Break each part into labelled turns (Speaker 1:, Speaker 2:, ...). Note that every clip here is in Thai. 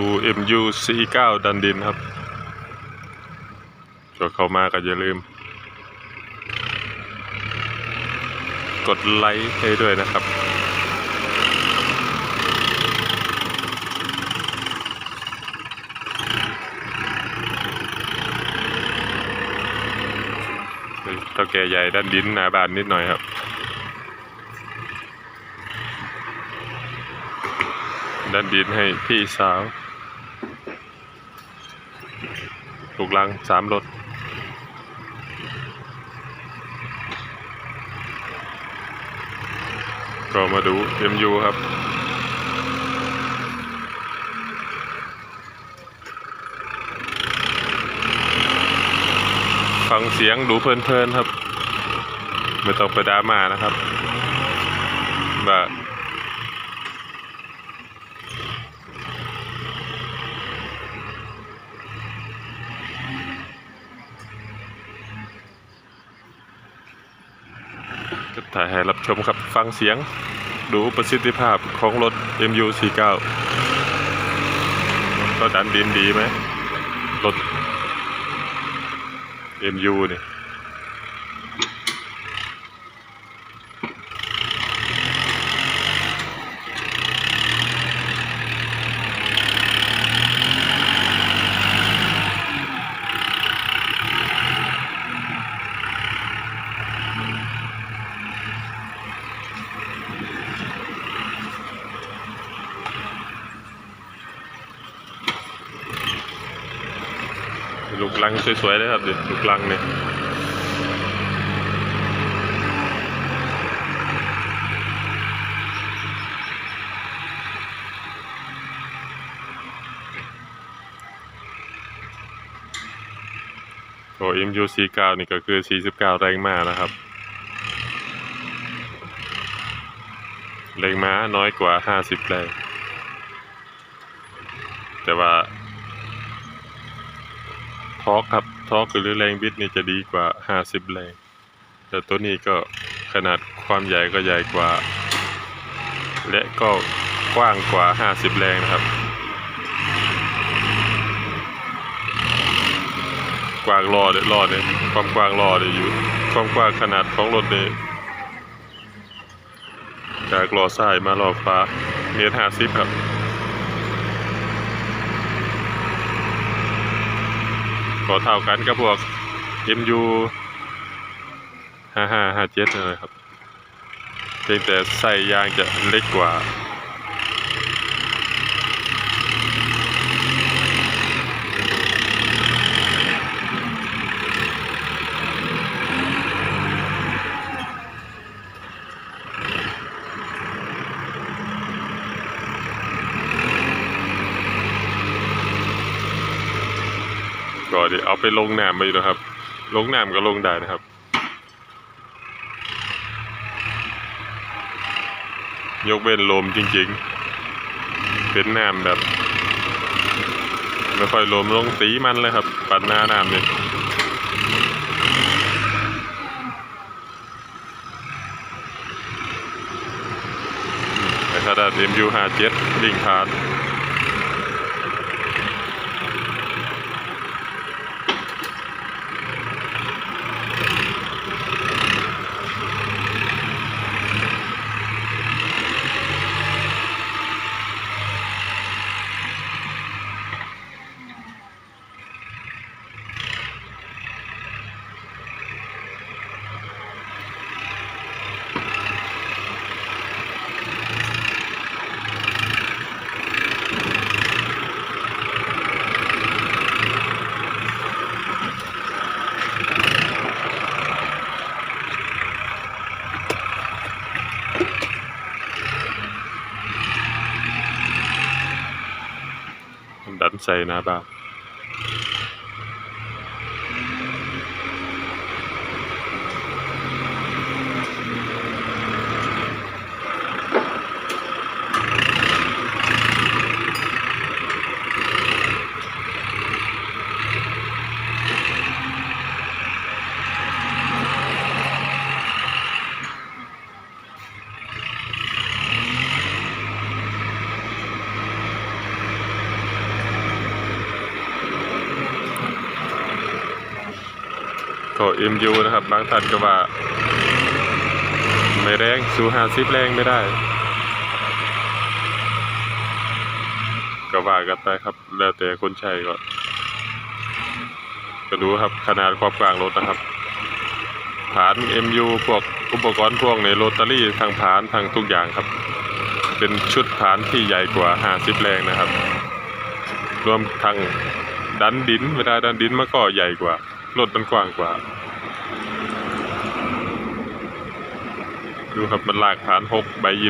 Speaker 1: ู MU 49ดันดินครับก็เข้ามาก็อย่าลืม กดไลค์ให้ด้วยนะครับเท่าแก่ใหญ่ด้านดินหนาบานนิดหน่อยครับด้านดินให้พี่สาว ลูกลังสามรถก็มาดู MU ครับฟังเสียงดูเพลินๆครับ ไม่ต้องไปดราม่านะครับ ว่าก็ ถ่ายให้รับชมครับฟังเสียงดูประสิทธิภาพของรถ MU49 ก็ดันดินดีไหมรถ MU นี่ ลูกลังสวยๆเลยครับดิลูกลังเนี่ยโอ้ MU49 นี่ก็คือ 49 แรงม้านะครับ แรงม้าน้อยกว่า 50 แรง แต่ว่า ทอร์กครับทอร์กหรือแรงบิดนี่จะดีกว่า 50 แรง แต่ตัวนี้ก็ขนาดความใหญ่ก็ใหญ่กว่า และก็กว้างกว่า 50 แรงนะครับ กว้างรอเด้รอเนี่ยความกว้างรอเดอยู่ ความกว้างขนาดของรถเนี่ยจากล้อซ้ายมาล้อขวาเมตรห้าสิบครับ ก็เท่ากันกับพวก MU ห้าห้าห้าเจ็ดเลยครับ เพียงแต่ใส่ยางจะเล็กกว่า ก็เดี๋ยวเอาไปลงน้ำไปอยู่นะครับ ลงน้ำก็ลงได้นะครับยกเว้นลมจริงๆ เป็นน้ำแบบไม่ค่อยลมลงตีมันเลยครับ ปัดหน้าน้ำเนี่ยแต่ถ้าด้าน MU57 วิ่งผ่าน ดันใส่ หน้าบ้านก็ MU นะครับบางท่านก็ว่าไม่แรงสู่50แรงไม่ได้ ก็ว่ากันไปครับ แล้วแต่คนใช้ก็ก็ดูครับขนาดความกว้างรถนะครับ ฐาน MU พวกอุปกรณ์พวกในโรตารี่ทางฐานทางทุกอย่างครับ เป็นชุดฐานที่ใหญ่กว่า 50 แรงนะครับ รวมทั้งดันดินเวลาดันดินมันก็ใหญ่กว่า รถมันกว้างกว่า ดูครับมันลากฐาน6ใบ24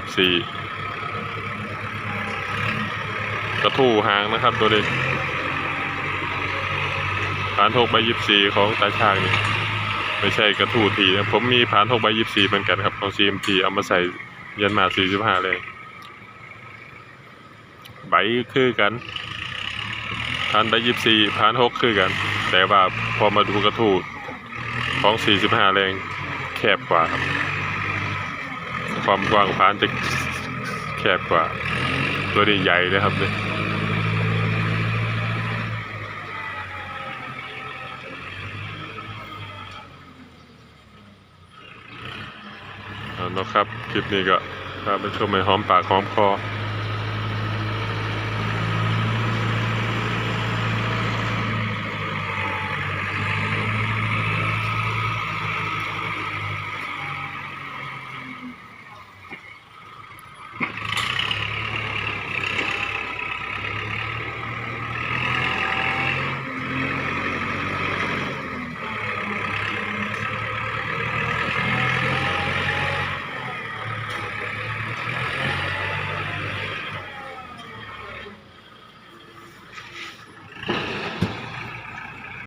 Speaker 1: กระทู้หางนะครับตัวเล็กฐาน6ใบ24ของตาช่างนี่ไม่ใช่กระทู้ทีนะผมมีฐาน6ใบ24เหมือนกันครับของ CMT เอามาใส่ยันมา45เลยใบคือกันฐานใบ24ฐาน6คือกัน แต่ว่าพอมาดูกระทู้ของ45แรงแคบกว่าครับ ความกว้างผานจะแคบกว่า ตัวนี้ใหญ่นะครับเนี่ยนะครับ คลิปนี้ก็พาไปชมให้หอมปากหอมคอ